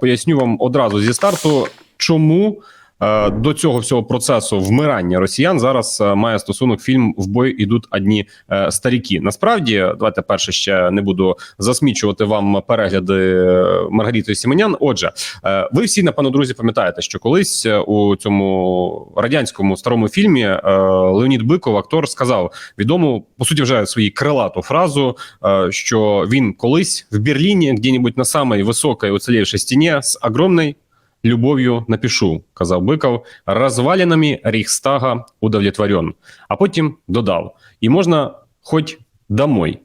Поясню вам одразу зі старту, чому до цього всього процесу вмирання росіян зараз е, має стосунок фільм В бой ідуть одні е, старіки. Насправді, давайте перше ще не буду засмічувати вам перегляди е, Маргарити Сіменян. Отже, е, ви всі напевно, друзі, пам'ятаєте, що колись е, у цьому радянському старому фільмі е, Леонід Биков, актор, сказав відому по суті вже свою крилату фразу, е, що він колись в Берліні, где-нибудь на самой високой уцелевшей стіні з огромной любов'ю напишу, казав Биков, розвалинами Ріхстага удовлетворен. А потім додав: і можна хоч домой.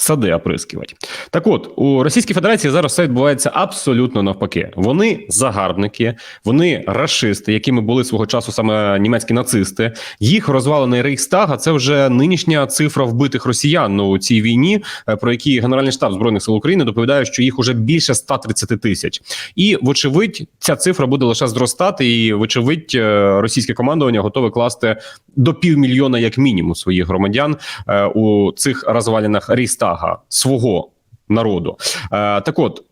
Сади оприскувати. Так от у Російській Федерації зараз все відбувається абсолютно навпаки. Вони загарбники, вони рашисти, якими були свого часу саме німецькі нацисти. Їх розвалений Рейхстаг, а це вже нинішня цифра вбитих росіян ну, у цій війні, е, про які Генеральний штаб збройних сил України доповідає, що їх уже більше 130 тисяч. І вочевидь, ця цифра буде лише зростати, і вочевидь, е, російське командування готове класти до півмільйона, як мінімум, своїх громадян е, у цих розвалінах Рейхстага свого. Народу е, так, от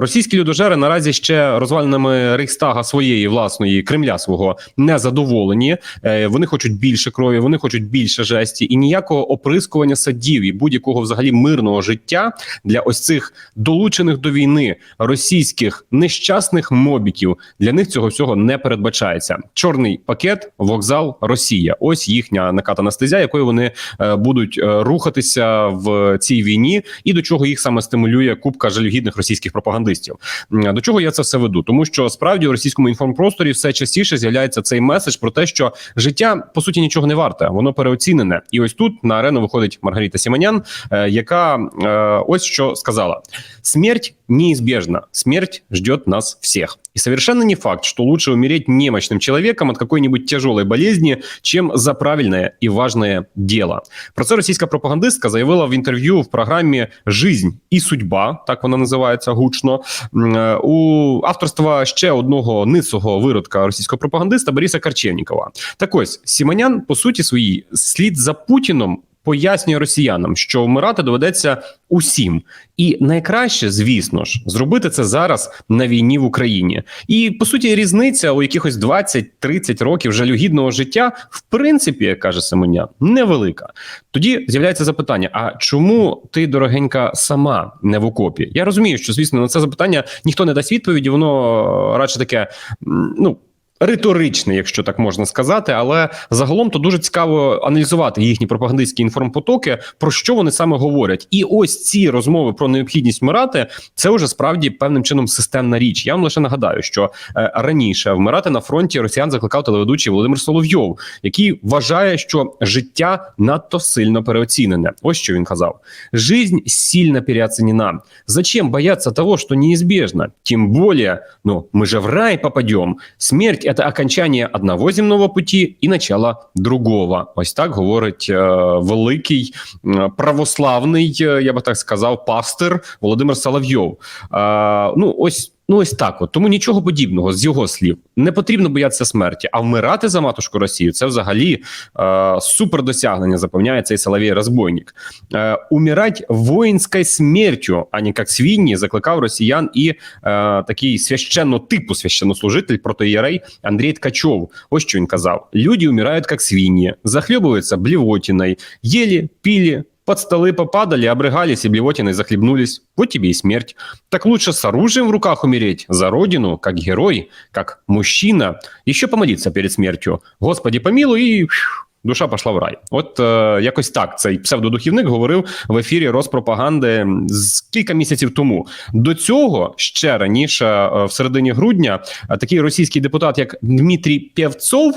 російські людожери наразі ще розвалинами Рейхстага своєї власної Кремля свого не задоволені. Е, вони хочуть більше крові, вони хочуть більше жесті, і ніякого оприскування садів і будь-якого взагалі мирного життя для ось цих долучених до війни російських нещасних мобіків для них цього всього не передбачається. Чорний пакет, вокзал, Росія. Ось їхня накатана стезя, якою вони е, будуть е, рухатися в цій війні, і до чого їх саме стимулює купка жалюгідних російських пропагандистів. До чого я це все веду? Тому що справді у російському інформпросторі все частіше з'являється цей меседж про те, що життя по суті нічого не варте, воно переоцінене. І ось тут на арену виходить Маргарита Сіманян, е, яка е, ось що сказала: смерть неизбежна, смерть ждет нас всех. И совершенно не факт, что лучше умереть немощным человеком от какой-нибудь тяжелой болезни, чем за правильное и важное дело. Про це російська пропагандистка заявила в інтерв'ю в програмі Жизнь і судьба, так вона називається гучно. Е, У авторства ще одного ницого виродка російського пропагандиста Бориса Карчевнікова. Так ось Сіманян, по суті, своїй слід за Путіном. Пояснює росіянам, що вмирати доведеться усім, і найкраще, звісно ж, зробити це зараз на війні в Україні. І по суті, різниця у якихось 20-30 років жалюгідного життя, в принципі, каже Семеня, невелика. Тоді з'являється запитання: а чому ти, дорогенька, сама не в окопі? Я розумію, що звісно на це запитання ніхто не дасть відповіді, воно е, радше таке, ну. Риторичне, якщо так можна сказати, але загалом то дуже цікаво аналізувати їхні пропагандистські інформпотоки, про що вони саме говорять. І ось ці розмови про необхідність вмирати це вже справді певним чином системна річ. Я вам лише нагадаю, що е, раніше вмирати на фронті росіян закликав телеведучий Володимир Соловйов, який вважає, що життя надто сильно переоцінене. Ось що він казав: жизнь сильно переоценена. Зачем бояться того, что неизбежно? Тем более, ну, мы же в рай попадем. Смерть – это окончання одного земного пути і начало другого. Ось так говорить е, великий е, православний, е, я би так сказав, пастир Володимир Соловйов. Е, ну, ось. Ну, ось так. От тому нічого подібного з його слів не потрібно боятися смерті, а вмирати за матушку Росію це взагалі е, супер досягнення. Запевняє цей Соловій розбойник. Е, умирать воїнською смертю, а не як свиньї, закликав росіян і е, такий священно типу священнослужитель протоєрей Андрій Ткачов. Ось що він казав: люди умирають як свиньи, захлебываются блевотиной, ели, пили. Под столы попадали, обрыгались и блевотиной захлебнулись. Вот тебе и смерть. Так лучше с оружием в руках умереть, за родину, как герой, как мужчина. Еще помолиться перед смертью. Господи, помилуй и душа пошла в рай. От е, якось так цей псевдодухівник говорив в ефірі Роспропаганди з кілька місяців тому. До цього ще раніше, е, в середині грудня, е, такий російський депутат, як Дмитрій Пєвцов,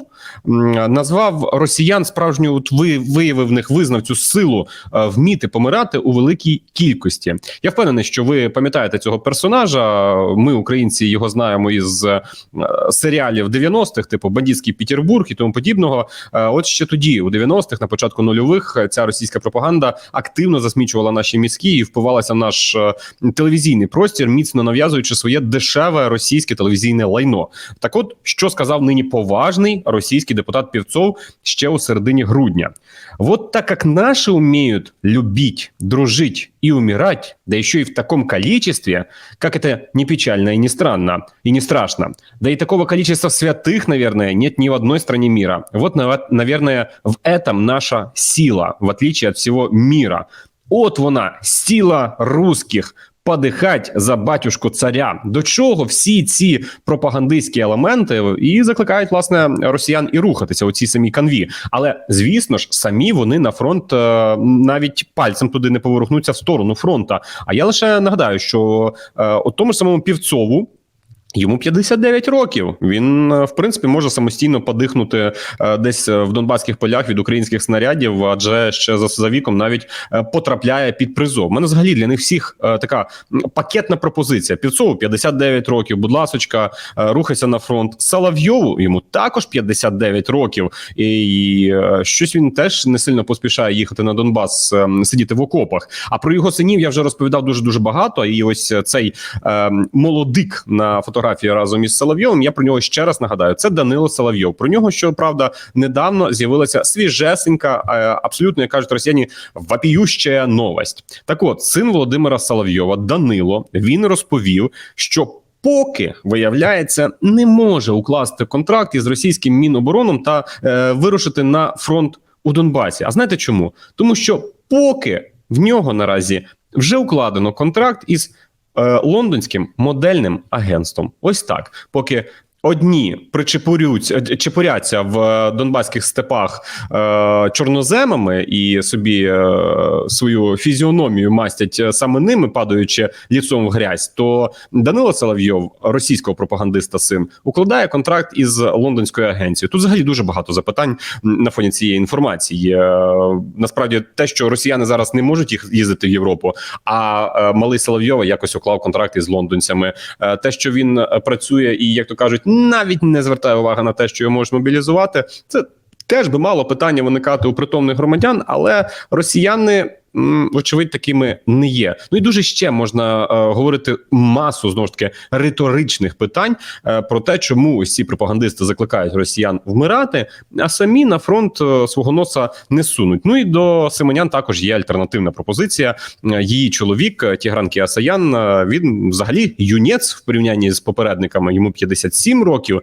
м, назвав росіян справжньою от ви- виявив в них визнав цю силу е, вміти помирати у великій кількості. Я впевнений, що ви пам'ятаєте цього персонажа. Ми, українці, його знаємо із е, серіалів 90-х, типу Бандитський Петербург і тому подібного. Е, От ще тоді, у 90-х, на початку нульових, е, ця російська пропаганда активно засмічувала наші мізки і впивалася в наш е, телевізійний простір, міцно нав'язуючи своє дешеве російське телевізійне лайно. Так, от що сказав нині поважний російський депутат Півцов ще у середині грудня. Вот так як наші вміють любіть, дружить и умирать, да еще и в таком количестве, как это не печально и не странно, и не страшно. Да и такого количества святых, наверное, нет ни в одной стране мира. Вот, нав- наверное, в этом наша сила, в отличие от всего мира. От вона, сила русських. Подихать за батюшку царя. До чого всі ці пропагандистські елементи і закликають власне росіян і рухатися у цій самій канві. Але звісно ж, самі вони на фронт е, навіть пальцем туди не поворухнуться в сторону фронта. А я лише нагадаю, що е, у тому ж самому півцову. Йому 59 років. Він е, в принципі може самостійно подихнути е, десь е, в донбаських полях від українських снарядів, адже ще за, за віком навіть потрапляє під призов. У мене взагалі для них всіх така пакетна пропозиція. Півцову 59 років. Будь ласочка, рухайся на фронт. Соловйову йому також 59 років, і щось він теж не сильно поспішає їхати на Донбас, сидіти в окопах. А про його синів я вже розповідав дуже дуже багато. І ось цей молодик на фотографії разом із Соловйовим. Я про нього ще раз нагадаю. Це Данило Соловйов. Про нього, щоправда, недавно з'явилася свіжесенька, е, абсолютно як кажуть росіяни, вапіюща новость. Так, от син Володимира Соловйова, Данило, він розповів, що. Поки виявляється, не може укласти контракт із російським мінобороном та е, вирушити на фронт у Донбасі. А знаєте чому? Тому що поки в нього наразі вже укладено контракт із лондонським модельним агентством. Ось так. Поки одні причепурються чепуряться в е, донбаських степах е, чорноземами і собі е, свою фізіономію мастять е, саме ними, падаючи ліцом в грязь, то Данило Соловйов, російського пропагандиста, син, укладає контракт із лондонською агенцією. Тут взагалі дуже багато запитань на фоні цієї інформації. Е, Насправді, те, що росіяни зараз не можуть їх їздити в Європу, а е, малий Соловйова якось уклав контракт із лондонцями. Е, Те, що він е, працює і, як то кажуть, навіть не звертає уваги на те, що його можуть мобілізувати, це теж би мало питання виникати у притомних громадян, але росіяни. М, Вочевидь, такими не є. Ну і дуже ще можна е, говорити масу знову ж таки риторичних питань е, про те, чому ось ці пропагандисти закликають росіян вмирати, а самі на фронт е, свого носа не сунуть. Ну і до Симонян також є альтернативна пропозиція. Е, Її чоловік е, Тігран Кіасаян, е, він взагалі юнець в порівнянні з попередниками. Йому 57 років.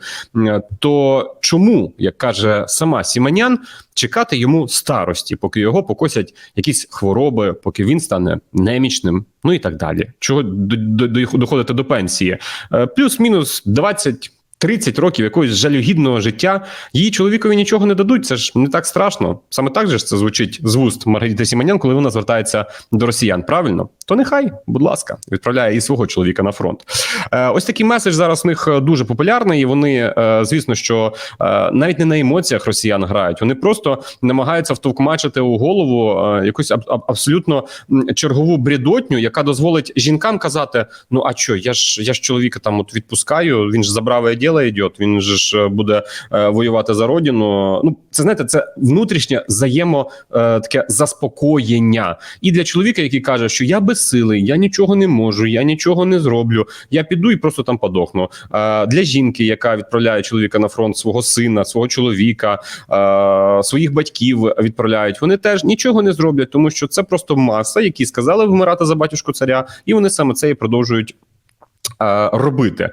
То чому, як каже сама Сіманян, чекати йому старості, поки його покосять якісь хвороби, поки він стане немічним, ну і так далі. Чого до, до, до- доходити до пенсії? Е, Плюс-мінус 20 30 років якогось жалюгідного життя її чоловікові нічого не дадуть. Це ж не так страшно. Саме так же ж це звучить з вуст Маргарити Сіманян, коли вона звертається до росіян. Правильно, то нехай, будь ласка, відправляє і свого чоловіка на фронт. Е, ось такий меседж зараз в них е, дуже популярний. І вони, е, звісно, що е, навіть не на емоціях росіян грають. Вони просто намагаються втовкмачити у голову е, якусь аб- аб- абсолютно чергову бредотню, яка дозволить жінкам казати: ну а що, я ж я ж чоловіка там от відпускаю. Він ж за браве діло йде, він же ж е, буде е, воювати за родину. Ну це знаєте, це внутрішнє взаємо е, таке заспокоєння. І для чоловіка, який каже, що я безсилий, я нічого не можу, я нічого не зроблю. Я піду і просто там подохну. Для жінки, яка відправляє чоловіка на фронт свого сина, свого чоловіка, своїх батьків відправляють. Вони теж нічого не зроблять, тому що це просто маса, які сказали вмирати за батюшку царя, і вони саме це і продовжують робити.